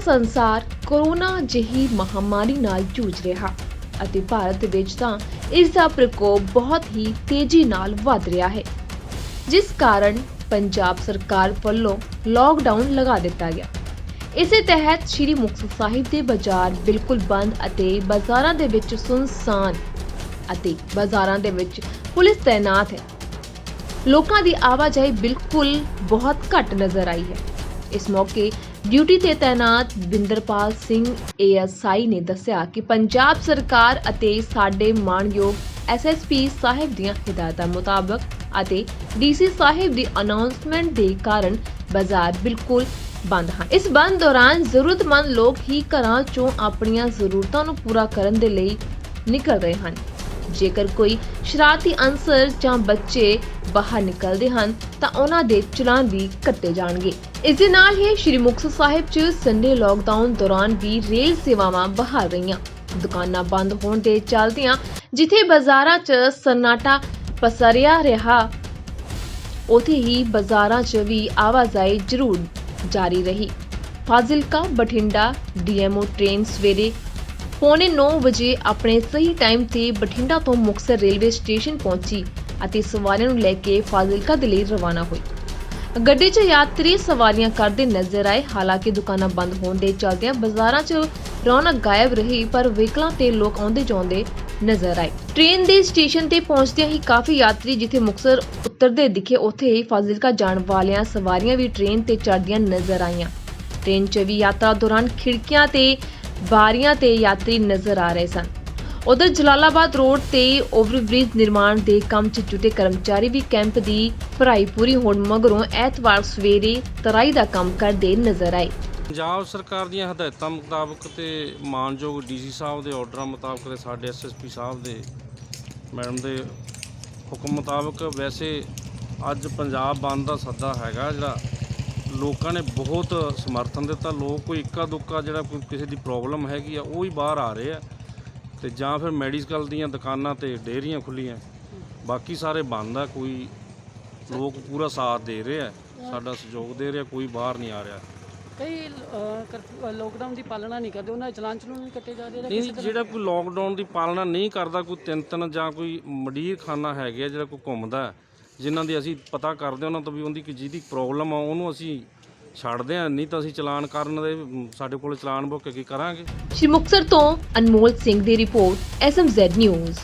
ਸਾਰਾ ਸੰਸਾਰ ਕੋਰੋਨਾ ਜਿਹੀ ਮਹਾਮਾਰੀ ਨਾਲ ਜੂਝ ਰਿਹਾ ਅਤੇ ਭਾਰਤ ਵਿੱਚ ਤਾਂ ਇਸ ਦਾ ਪ੍ਰਕੋਪ ਬਹੁਤ ਹੀ ਤੇਜ਼ੀ ਨਾਲ ਵੱਧ ਰਿਹਾ ਹੈ, ਜਿਸ ਕਾਰਨ ਪੰਜਾਬ ਸਰਕਾਰ ਵੱਲੋਂ ਲਾਕਡਾਊਨ ਲਗਾ ਦਿੱਤਾ ਗਿਆ। ਇਸੇ ਤਹਿਤ ਸ੍ਰੀ ਮੁਕਤਸਰ ਸਾਹਿਬ ਦੇ ਬਾਜ਼ਾਰ ਬਿਲਕੁਲ ਬੰਦ ਅਤੇ ਬਾਜ਼ਾਰਾਂ ਦੇ ਵਿੱਚ ਸੁੰਨਸਾਨ ਅਤੇ ਬਾਜ਼ਾਰਾਂ ਦੇ ਵਿੱਚ ਪੁਲਿਸ ਤਾਇਨਾਤ ਹੈ। ਲੋਕਾਂ ਦੀ ਆਵਾਜਾਈ ਬਿਲਕੁਲ ਬਹੁਤ ਘੱਟ ਨਜ਼ਰ ਆਈ ਹੈ। ਇਸ ਮੌਕੇ ਡਿਊਟੀ ਤੇ ਤਾਇਨਾਤ ਬਿੰਦਰਪਾਲ ਸਿੰਘ ਏਐਸਆਈ ਨੇ ਦੱਸਿਆ ਕਿ ਪੰਜਾਬ ਸਰਕਾਰ ਅਤੇ ਸਾਡੇ ਮਾਣਯੋਗ ਐਸਐਸਪੀ ਸਾਹਿਬ ਦੀਆਂ ਹਦਾਇਤਾਂ ਮੁਤਾਬਕ ਅਤੇ ਡੀਸੀ ਸਾਹਿਬ ਦੀ ਅਨਾਉਂਸਮੈਂਟ ਦੇ ਕਾਰਨ ਬਾਜ਼ਾਰ ਬਿਲਕੁਲ ਬੰਦ ਹਨ। ਇਸ ਬੰਦ ਦੌਰਾਨ ਜ਼ਰੂਰਤਮੰਦ ਲੋਕ ਹੀ ਘਰਾਂ ਚੋਂ ਆਪਣੀਆਂ ਜ਼ਰੂਰਤਾਂ ਨੂੰ ਪੂਰਾ ਕਰਨ ਦੇ ਲਈ ਨਿਕਲ ਰਹੇ ਹਨ। ਜੇਕਰ ਕੋਈ ਸ਼ਰਾਰਤੀ ਅਨਸਰ ਜਾਂ ਬੱਚੇ ਬਾਹਰ ਨਿਕਲਦੇ ਹਨ, ਤਾਂ ਉਹਨਾਂ ਦੇ ਚਲਾਨ ਵੀ ਕੱਟੇ ਜਾਣਗੇ। ਇਸ ਦੇ ਨਾਲ ਹੀ ਸ਼੍ਰੀ ਮੁਕਤਸਰ ਸਾਹਿਬ 'ਚ ਸੰਡੇ ਲਾਕਡਾਊਨ ਦੌਰਾਨ ਵੀ ਰੇਲ ਸੇਵਾਵਾਂ ਬਹਾਲ ਰਹੀਆਂ। ਦੁਕਾਨਾਂ ਬੰਦ ਹੋਣ ਦੇ ਚਲਦਿਆਂ ਜਿੱਥੇ ਬਾਜ਼ਾਰਾਂ 'ਚ ਸਨਾਟਾ ਪਸਰਿਆ ਰਿਹਾ, ਉਥੇ ਹੀ ਬਾਜ਼ਾਰਾਂ 'ਚ ਵੀ ਆਵਾਜਾਈ ਜ਼ਰੂਰ ਜਾਰੀ ਰਹੀ। ਫਾਜ਼ਿਲਕਾ, ਬਠਿੰਡਾ, ਡੀਐਮਓ ਟ੍ਰੇਨ ਸਵੇਰੇ ਪੌਣੇ 9 ਵਜੇ ਆਪਣੇ ਸਹੀ ਟਾਈਮ ਤੇ ਬਠਿੰਡਾ ਤੋਂ ਮੁਕਤਸਰ ਰੇਲਵੇ ਸਟੇਸ਼ਨ ਪਹੁੰਚੀ ਅਤੇ ਸਵਾਰੀਆਂ ਨੂੰ ਲੈ ਕੇ ਫਾਜ਼ਿਲਕਾ ਦੇ ਲਈ ਰਵਾਨਾ ਹੋਈ। ਗੱਡੀ 'ਚ ਯਾਤਰੀ ਸਵਾਰੀਆਂ ਕਰਦੇ ਨਜ਼ਰ ਆਏ। ਹਾਲਾਂਕਿ ਦੁਕਾਨਾਂ ਬੰਦ ਹੋਣ ਦੇ ਚਲਦਿਆਂ ਬਾਜ਼ਾਰਾਂ 'ਚ ਰੌਣਕ ਗਾਇਬ ਰਹੀ, ਪਰ ਵਹੀਕਲਾਂ ਤੇ ਲੋਕ ਆਉਂਦੇ ਜਾਂਦੇ ਨਜ਼ਰ ਆਏ। ਟ੍ਰੇਨ ਦੇ ਸਟੇਸ਼ਨ ਤੇ ਪਹੁੰਚਦਿਆਂ ਹੀ ਕਾਫੀ ਯਾਤਰੀ ਜਿੱਥੇ ਮੁਕਤਸਰ ਉਤਰਦੇ ਦਿਖੇ, ਉੱਥੇ ਹੀ ਫਾਜ਼ਿਲਕਾ ਜਾਣ ਵਾਲੀਆਂ ਸਵਾਰੀਆਂ ਵੀ ਟ੍ਰੇਨ ਤੇ ਚੜ੍ਹਦੀਆਂ ਨਜ਼ਰ ਆਈਆਂ। ਟ੍ਰੇਨ 'ਚ ਵੀ ਯਾਤਰਾ ਦੌਰਾਨ ਖਿੜਕੀਆਂ ਤੇ ਬਾਰੀਆਂ ਤੇ ਯਾਤਰੀ ਨਜ਼ਰ ਆ ਰਹੇ ਸਨ। ਉਧਰ ਜਲਾਲਾਬਾਦ ਰੋਡ ਤੇ ਓਵਰਬ੍ਰਿਜ ਨਿਰਮਾਣ ਦੇ ਕੰਮ 'ਚ ਜੁਟੇ ਕਰਮਚਾਰੀ ਵੀ ਕੈਂਪ ਦੀ ਭਰਾਈ ਪੂਰੀ ਹੋਣ ਮਗਰੋਂ ਐਤਵਾਰ ਸਵੇਰੇ ਤਰਾਈ ਦਾ ਕੰਮ ਕਰਦੇ ਨਜ਼ਰ ਆਏ। ਪੰਜਾਬ ਸਰਕਾਰ ਦੀਆਂ ਹਦਾਇਤਾਂ ਮੁਤਾਬਕ ਤੇ ਮਾਨਯੋਗ ਡੀਸੀ ਸਾਹਿਬ ਦੇ ਆਰਡਰਾਂ ਮੁਤਾਬਕ ਤੇ ਸਾਡੇ ਐਸਐਸਪੀ ਸਾਹਿਬ ਦੇ ਮੈਡਮ ਦੇ ਹੁਕਮ ਮੁਤਾਬਕ ਵੈਸੇ ਅੱਜ ਪੰਜਾਬ ਬੰਦ ਦਾ ਸੱਦਾ ਹੈਗਾ ਜਿਹੜਾ ਲੋਕਾਂ ਨੇ ਬਹੁਤ ਸਮਰਥਨ ਦਿੱਤਾ। ਲੋਕ ਕੋਈ ਇੱਕਾ ਦੁੱਕਾ ਜਿਹੜਾ ਕੋਈ ਕਿਸੇ ਦੀ ਪ੍ਰੋਬਲਮ ਹੈਗੀ ਆ ਉਹ ਹੀ ਬਾਹਰ ਆ ਰਹੇ ਆ। ਤੇ ਜਾਂ ਫਿਰ ਮੈਡੀਕਲ ਦੀਆਂ ਦੁਕਾਨਾਂ ਤੇ ਡੇਅਰੀਆਂ ਖੁੱਲੀਆਂ ਬਾਕੀ ਸਾਰੇ ਬੰਦ ਆ ਕੋਈ ਲੋਕ ਪੂਰਾ ਸਾਥ ਦੇ ਰਹੇ ਆ। ਸਾਡਾ ਸਹਿਯੋਗ ਦੇ ਰਿਹਾ ਕੋਈ ਬਾਹਰ ਨਹੀਂ ਆ ਰਿਹਾ। ਕਈ ਲੋਕਡਾਊਨ ਦੀ ਪਾਲਣਾ ਨਹੀਂ ਕਰਦੇ। ਉਹਨਾਂ ਚਲਾਨ ਚਲੂਨ ਵੀ ਕੱਟੇ ਜਾ ਰਹੇ ਨੇ ਜਿਹੜਾ ਕੋਈ ਲੋਕਡਾਊਨ ਦੀ ਪਾਲਣਾ ਨਹੀਂ ਕਰਦਾ ਕੋਈ ਤਿੰਨ ਤਿੰਨ ਜਾਂ ਕੋਈ ਮਡੀਰ ਖਾਨਾ ਹੈਗੇ ਜਿਹੜਾ ਕੋਈ ਘੁੰਮਦਾ ਜਿਨ੍ਹਾਂ ਦੀ ਅਸੀਂ ਪਤਾ ਕਰਦੇ ਉਹਨਾਂ ਤੋਂ ਵੀ ਉਹਦੀ ਕਿ ਜਿਹਦੀ ਪ੍ਰੋਬਲਮ ਆ, ਉਹਨੂੰ ਅਸੀਂ ਛੱਡਦੇ ਆ ਨਹੀਂ ਤਾਂ ਅਸੀਂ ਚਲਾਨ ਕਰਨ ਦੇ ਸਾਡੇ ਕੋਲ ਚਲਾਨ ਬੁੱਕ ਕੀ ਕਰਾਂਗੇ? ਸ਼੍ਰੀ ਮੁਕਤਸਰ ਤੋਂ ਅਨਮੋਲ ਸਿੰਘ ਦੀ ਰਿਪੋਰਟ ਐਸਐਮਜ਼ੈਡ ਨਿਊਜ਼